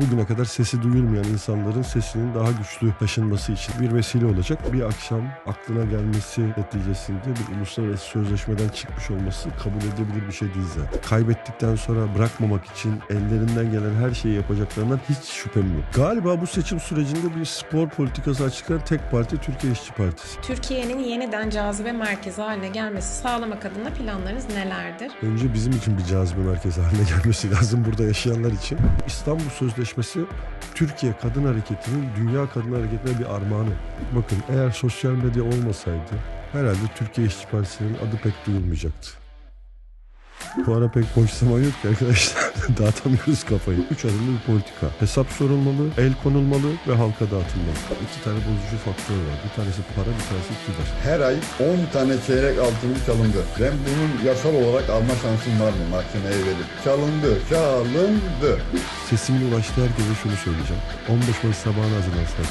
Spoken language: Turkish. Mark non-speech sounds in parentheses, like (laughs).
bugüne kadar sesi duyulmayan insanların sesinin daha güçlü taşınması için bir vesile olacak. Bir akşam aklına gelmesi neticesinde bir uluslararası sözleşmeden çıkmış olması kabul edilebilir bir şey değil zaten. Kaybettikten sonra bırakmamak için ellerinden gelen her şeyi yapacaklarından hiç şüphem yok. Galiba bu seçim sürecinde bir spor politikası açıklayan tek parti Türkiye İşçi Partisi. Türkiye'nin yeniden cazibe merkezi haline gelmesi sağlamak adına planlarınız nelerdir? Önce bizim için bir cazibe merkezi haline gelmesi lazım burada yaşayanlar için. İstanbul Sözleşmesi Türkiye Kadın Hareketi'nin Dünya Kadın Hareketi'ne bir armağanı. Bakın eğer sosyal medya olmasaydı herhalde Türkiye İşçi Partisi'nin adı pek duyulmayacaktı. Bu ara pek boş zaman yok ki arkadaşlar. (laughs) Dağıtamıyoruz kafayı. Üç adımlı bir politika. Hesap sorulmalı, el konulmalı ve halka dağıtılmalı. İki tane bozucu faktör var. Bir tanesi para, bir tanesi iktidar. Her ay 10 tane çeyrek altınım çalındı. Ben bunun yasal olarak alma şansım var mı mahkemeye verip? Çalındı, çalındı. Sesimin ulaştığı herkese şunu söyleyeceğim. 15 Mayıs sabahına hazırlansın.